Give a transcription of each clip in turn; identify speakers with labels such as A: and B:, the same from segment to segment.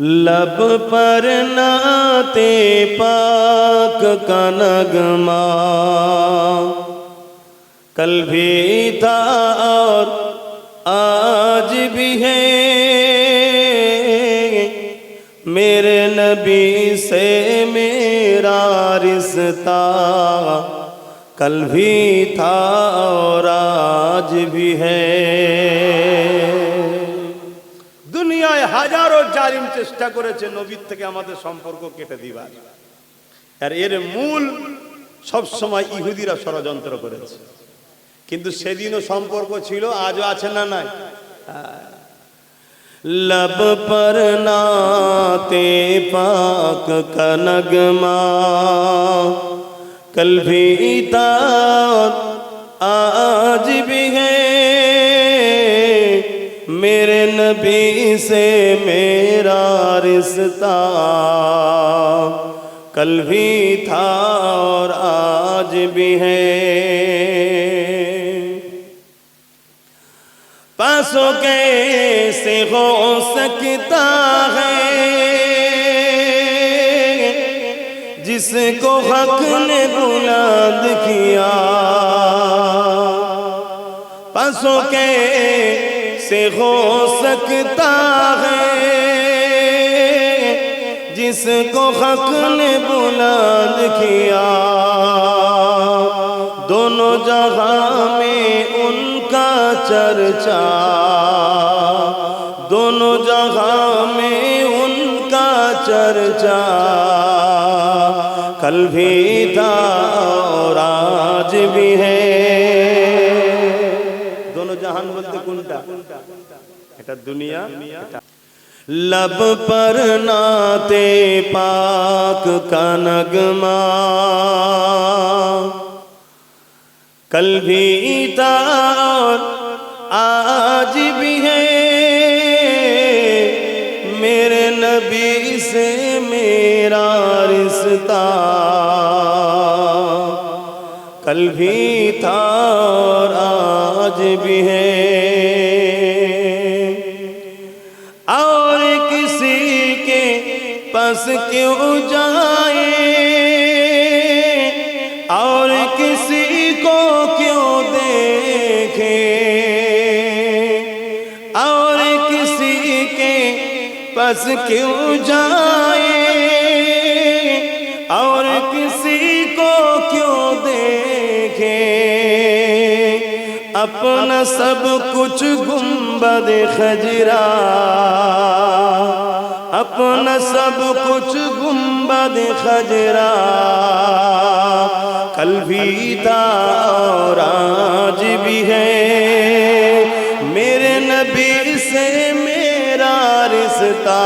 A: لب پر ناتے پاک کا نغمہ۔ کل بھی تھا اور آج بھی ہے۔ میرے نبی سے میرا رشتہ کل بھی تھا اور آج بھی ہے۔
B: দুনিয়ায় হাজারো জালিম চেষ্টা করেছে নবীর থেকে আমাদের সম্পর্ক কেটে দিবার। আর এর মূল সবসময় ইহুদিরা ষড়যন্ত্র করেছে। কিন্তু সেদিনও সম্পর্ক ছিল, আজও আছে না নাই?
A: লব পর নাতে পাক কনগমা, কল ভি আজ ভি হে نبی سے میرا رشتہ کل بھی تھا اور آج بھی ہے۔ پاسوں کیسے ہو سکتا ہے؟ جس کو حق نے بلند کیا۔ پاسوں سے ہو سکتا ہے جس کو حق نے بلند کیا۔ دونوں جہاں میں ان کا چرچا۔ دونوں جہاں میں ان کا چرچا۔ کل بھی تھا اور آج بھی ہے۔
B: دونوں جہان بولتے کنٹا۔ এটা দুনিয়া এটা
A: لب پر ناتے پاک کا نغمہ کل بھی تھا اور آج بھی ہے میرے نبی سے میرا رشتہ کل بھی تھا اور آج بھی ہے پاس کیوں جائے اور کسی کو کیوں دیکھے اور کسی کے پاس کیوں جائے اور کسی کو کیوں دیکھے اپنا سب کچھ گنبد خجرا اپنا سب کچھ گنبد خجرا، کل بھی تھا اور آج بھی ہے۔ میرے نبی سے میرا رشتہ،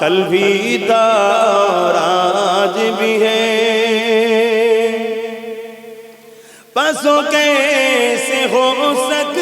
A: کل بھی تھا اور آج بھی ہے۔ پسوں کیسے ہو سکتا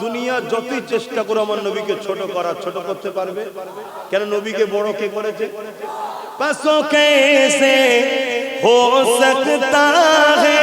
B: দুনিয়া যতই চেষ্টা করে আমার নবীকে ছোট করা ছোট করতে পারবে কেন নবীকে বড় কে করেছে
A: পাসো কেসে হো সকতা হে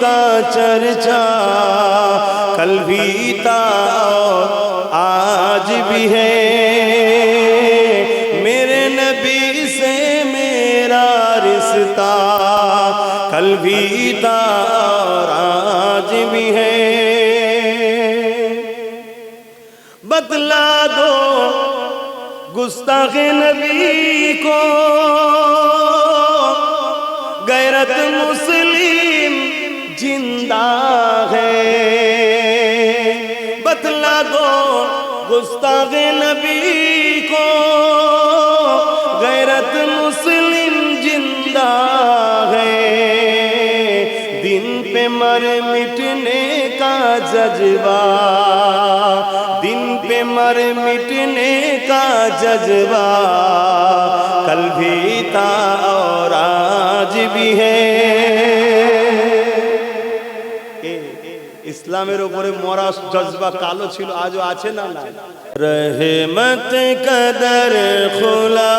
A: کا چرچا کل بھی تھا آج بھی ہے۔ میرے نبی سے میرا رشتہ کل بھی تھا آج بھی ہے۔ بتلا دو گستاخ نبی کو، غیرت مسلم زندہ ہے۔ بتلا دو گستاخ نبی کو۔ غیرت مسلم زندہ ہے۔ دن پہ مر مٹنے کا جذبہ۔ دن پہ مر مٹنے کا جذبہ۔ کل بھی تھا اور آج بھی ہے۔
B: ইসলামের উপরে মরা জজবা কালো ছিল, আজও আছে না না
A: রহমত কদর খোলা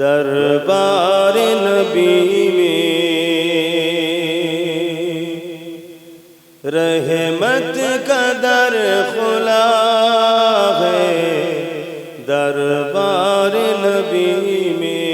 A: দরবার নবী মে। রহমত কদর খোলা দরবার নবী মে।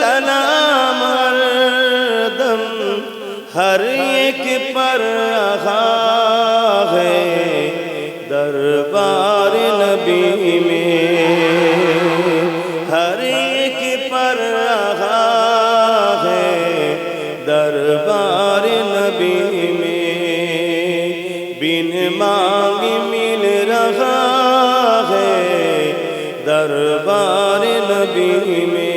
A: سلام ہر دم ہر ایک پر رہا ہے دربار نبی میں ہر ایک پر رہا ہے دربار نبی میں بن مانگ مل رہا ہے دربار
B: نبی میں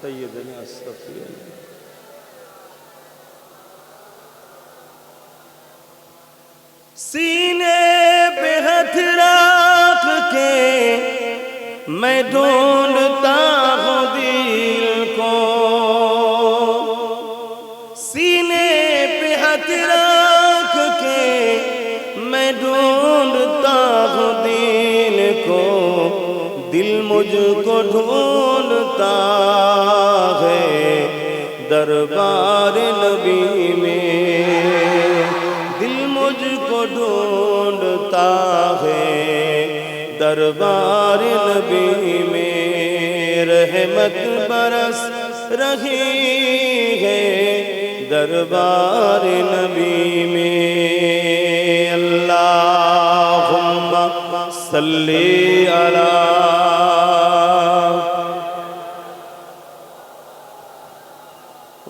A: سیدنا صفی اللہ سینے پہ ہتھ راکھ کے میں ڈھونڈتا ہوں دل کو۔ سینے پہ ہتھ راکھ کے دل مجھ کو ڈھونڈتا ہے دربار نبی میں دل مجھ کو ڈھونڈتا ہے دربار نبی میں رحمت برس رہی ہے دربار نبی میں اللہ صلی علی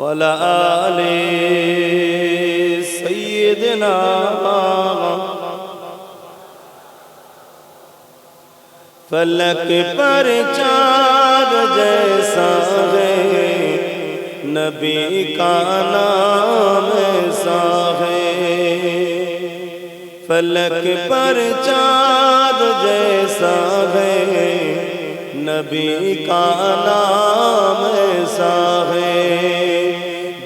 A: ولا آل سيدنا فلک پر چار جیسا ہے نبی کا نام ایسا ہے فلک پر چار جیسا ہے نبی کا نام ایسا ہے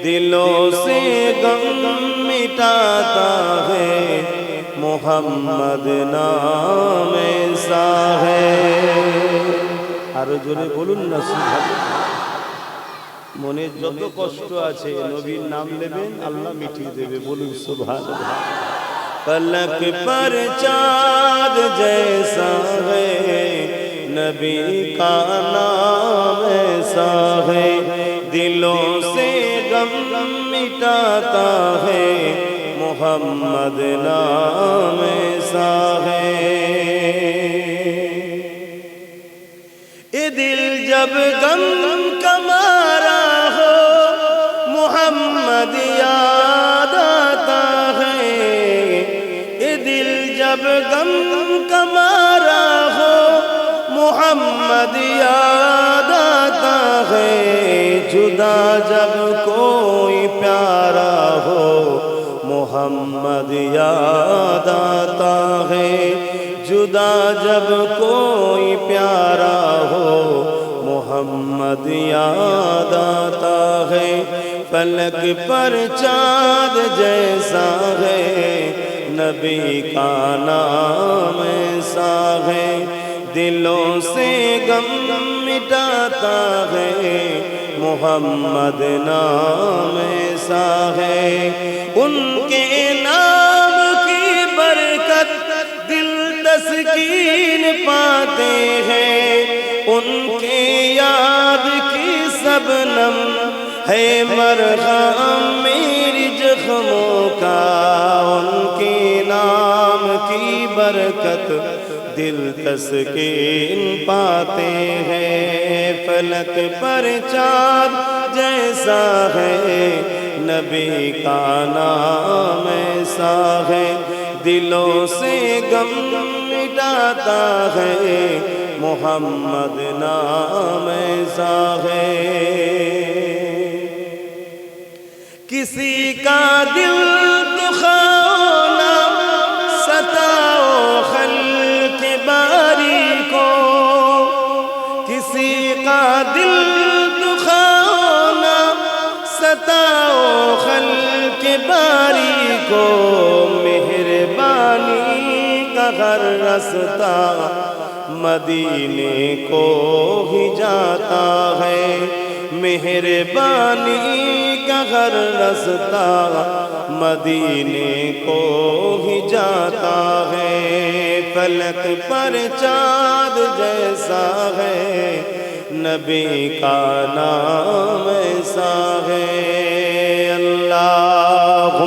A: دلوں سے غم مٹاتا ہے محمد نام ایسا ہے আরও জোরে বলুন না মনে যত কষ্ট আছে, নবীর নাম নেবেন, আল্লাহ মিটিয়ে দেবে, বলুন সুভান পলক পর চাঁদ জৈসা نبی کا نام ایسا ہے۔ دلوں سے غم مٹاتا ہے۔ محمد نام ایسا ہے۔ اے دل جب غم کمارا ہو، محمد یاد آتا ہے۔ اے دل جب غم کمارا محمد یاد آتا ہے۔ جدا جب کوئی پیارا ہو، محمد یاد آتا ہے۔ جدا جب کوئی پیارا ہو، محمد یاد آتا ہے۔ پلک پر چاند جیسا ہے، نبی کا نام ایسا ہے۔ دلوں سے غم مٹاتا ہے محمد نام ایسا ہے ان کے نام کی برکت دل تسکین پاتے ہیں ان کے یاد کی سب نم ہے مرغم میری زخموں کا ان کے نام کی برکت دل تسکین پاتے ہیں۔ فلک پر چاند جیسا ہے۔ نبی کا نام ایسا ہے۔ دلوں سے غم مٹاتا ہے۔ محمد نام ایسا ہے۔ کسی کا دل دکھانا دل دکھانا، ستاؤ خلق باری کو، مہربانی کا ہر رستہ مدینے کو ہی جاتا ہے۔ مہربانی کا ہر رستہ مدینے کو ہی جاتا ہے۔ فلک پر چاند جیسا ہے۔ نبی کا نام ایسا ہے اللہ